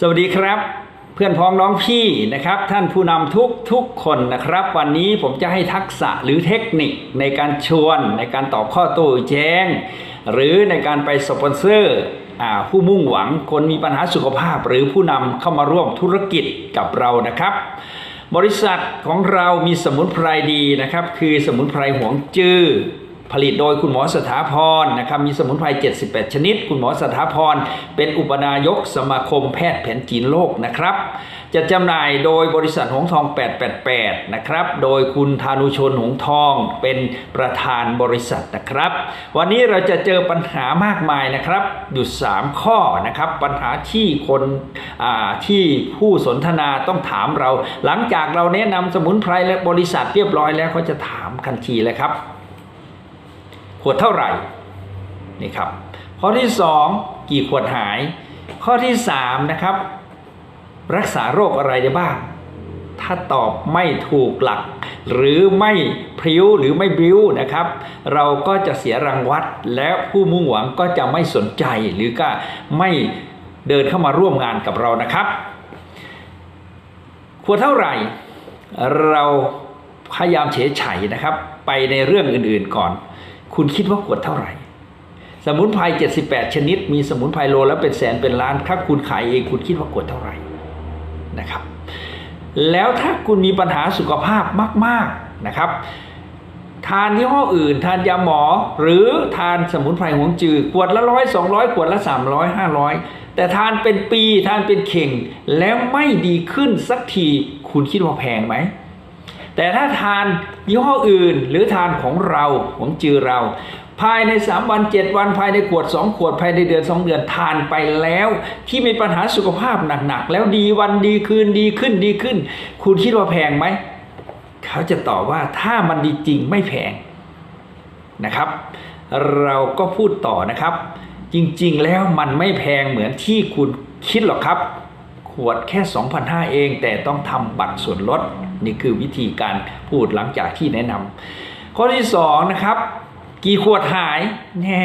สวัสดีครับ เพื่อนพ้องน้องพี่นะครับ ท่านผู้นำทุกทุกคนนะครับ วันนี้ผมจะให้ทักษะหรือเทคนิคในการชวนในการตอบข้อโต้แย้งหรือในการไปสปอนเซอร์ผู้มุ่งหวังคนมีปัญหาสุขภาพ หรือผู้นำเข้ามาร่วมธุรกิจกับเรานะครับ บริษัทของเรามีสมุนไพรดีนะครับ คือสมุนไพรหวงจื้อ ผลิตโดยคุณหมอสถาพรนะครับมีสมุนไพร 78 ชนิด คุณหมอสถาพรเป็นอุปนายกสมาคมแพทย์แผนจีนโลกนะครับจะจำหน่ายโดยบริษัทหงทอง 888 นะครับ โดยคุณธานุชนหงทองเป็นประธานบริษัทนะครับ วันนี้เราจะเจอปัญหามากมายนะครับ อยู่ 3 ข้อนะครับ ปัญหาที่คนที่ผู้สนทนาต้องถามเรา หลังจากเราแนะนำสมุนไพรและบริษัทเรียบร้อยแล้วเขาจะถามทันทีเลยครับ ขวดเท่าไหร่นี่ครับข้อที่ 2 กี่ขวดหาย ข้อที่3นะครับรักษาโรคอะไรได้บ้าง ถ้าตอบไม่ถูกหลัก หรือไม่พริ้วหรือไม่บิ้วนะครับ เราก็จะเสียรางวัลและผู้มุ่งหวังก็จะไม่สนใจหรือก็ไม่เดินเข้ามาร่วมงานกับเรานะครับขวดเท่าไหร่ เราพยายามเฉยไฉนะครับ ไปในเรื่องอื่นๆก่อน คุณคิดว่าขวดเท่าไหร่ สมุนไพร78 ชนิด มีสมุนไพรโลแล้วเป็นแสนเป็นล้านถ้าคุณขายเองคุณคิดว่าขวดเท่าไหร่นะครับ แล้วถ้าคุณมีปัญหาสุขภาพมาก ๆนะครับ ทานยี่ห้ออื่น ทานยาหมอ หรือทานสมุนไพรหวงจือขวดละร้อยสองร้อยขวดละสามร้อยห้าร้อยแต่ทานเป็นปีทานเป็นเข่งแล้วไม่ดีขึ้นสักทีคุณคิดว่าแพงไหม แต่ถ้าทานยี่ห้ออื่น หรือทานของเราของจือเรา ภายใน 3 วัน 7 วันภายในขวด 2 ขวด ภายในเดือน 2 เดือนทานไปแล้ว ที่มีปัญหาสุขภาพหนักๆ แล้วดีวันดีคืนดีขึ้นดีขึ้น คุณคิดว่าแพงไหม เขาจะตอบว่าถ้ามันดีจริงไม่แพงนะครับ เราก็พูดต่อนะครับ จริงๆแล้วมันไม่แพงเหมือนที่คุณคิดหรอกครับ ขวดแค่ 2,500 เอง แต่ต้องทำบัตรส่วนลด นี่คือวิธีการพูดหลังจากที่แนะนำข้อที่2นะครับกี่ขวดหายแน่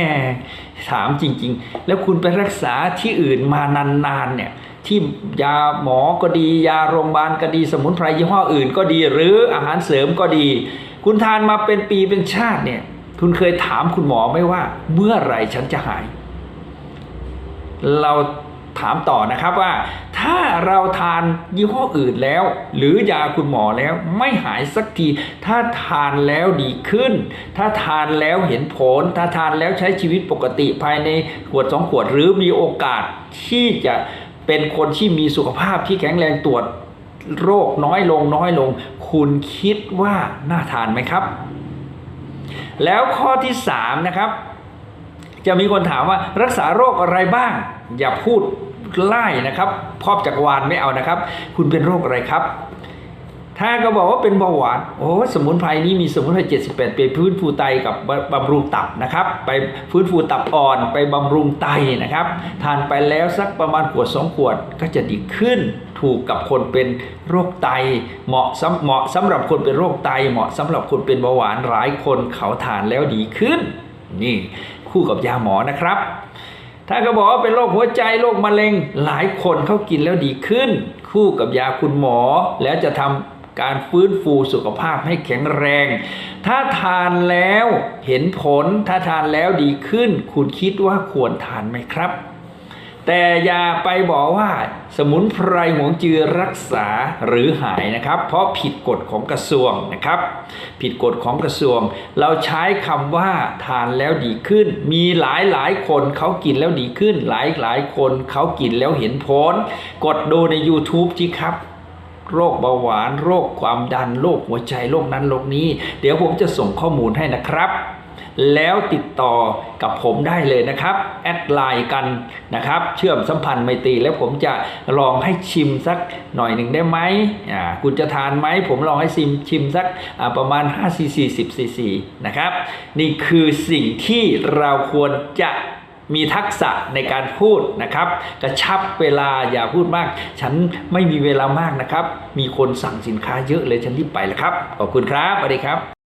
ถามจริง ๆ แล้วคุณไปรักษาที่อื่นมานานๆเนี่ยที่ยาหมอก็ดี ยาโรงพยาบาลก็ดี สมุนไพรยี่ห้ออื่นก็ดี หรืออาหารเสริมก็ดี คุณทานมาเป็นปีเป็นชาติเนี่ย คุณเคยถามคุณหมอไหมว่า เมื่อไหร่ฉันจะหาย เรา ถามต่อนะครับว่า ถ้าเราทานยี่ห้ออื่นแล้ว หรือยาคุณหมอแล้วไม่หายสักที ถ้าทานแล้วดีขึ้น ถ้าทานแล้วเห็นผล ถ้าทานแล้วใช้ชีวิตปกติภายในขวดสองขวด หรือมีโอกาสที่จะเป็นคนที่มีสุขภาพที่แข็งแรงตรวจโรคน้อยลงน้อยลง คุณคิดว่าน่าทานไหมครับ แล้วข้อที่สามนะครับ จะมีคนถามว่ารักษาโรคอะไรบ้าง อย่าพูดไล่นะครับครอบจักรวาลไม่เอานะครับ คุณเป็นโรคอะไรครับ ถ้าก็บอกว่าเป็นเบาหวานโอ้สมุนไพรนี้มีสมุนไพร78ไปฟื้นฟูไตกับบำรุงตับนะครับ ไปฟื้นฟูตับอ่อนไปบำรุงไตนะครับ ทานไปแล้วสักประมาณขวดสองขวดก็จะดีขึ้นถูกกับคนเป็นโรคไตเหมาะสำเหมาะสำหรับคนเป็นโรคไตเหมาะสำหรับคนเป็นเบาหวานหลายคนเขาทานแล้วดีขึ้น นี่ คู่กับยาหมอนะครับ ถ้าเขาบอกว่าเป็นโรคหัวใจโรคมะเร็งหลายคนเขากินแล้วดีขึ้น คู่กับยาคุณหมอ แล้วจะทำการฟื้นฟูสุขภาพให้แข็งแรง ถ้าทานแล้วเห็นผล ถ้าทานแล้วดีขึ้น คุณคิดว่าควรทานไหมครับ แต่อย่าไปบอกว่าสมุนไพรหวงจือรักษาหรือหายนะครับ เพราะผิดกฎของกระทรวงนะครับ ผิดกฎของกระทรวง เราใช้คำว่าทานแล้วดีขึ้น มีหลายหลายคนเขากินแล้วดีขึ้น หลายหลายคนเขากินแล้วเห็นผล กดดูใน YouTube ที่ครับโรคเบาหวาน โรคความดัน โรคหัวใจ โรคนั้น โรคนี้ เดี๋ยวผมจะส่งข้อมูลให้นะครับ แล้วติดต่อกับผมได้เลยนะครับ แอดไลน์กันนะครับ เชื่อมสัมพันธ์ไมตรีแล้วผมจะลองให้ชิมสักหน่อยหนึ่งได้ไหมอ่าคุณจะทานไหมผมลองให้ชิมชิมสักอ่าประมาณ5 cc 10 cc นะครับ นี่คือสิ่งที่เราควรจะมีทักษะในการพูดนะครับ กระชับเวลาอย่าพูดมาก ฉันไม่มีเวลามากนะครับ มีคนสั่งสินค้าเยอะเลยฉันรีบไปแล้วครับ ขอบคุณครับสวัสดีครับ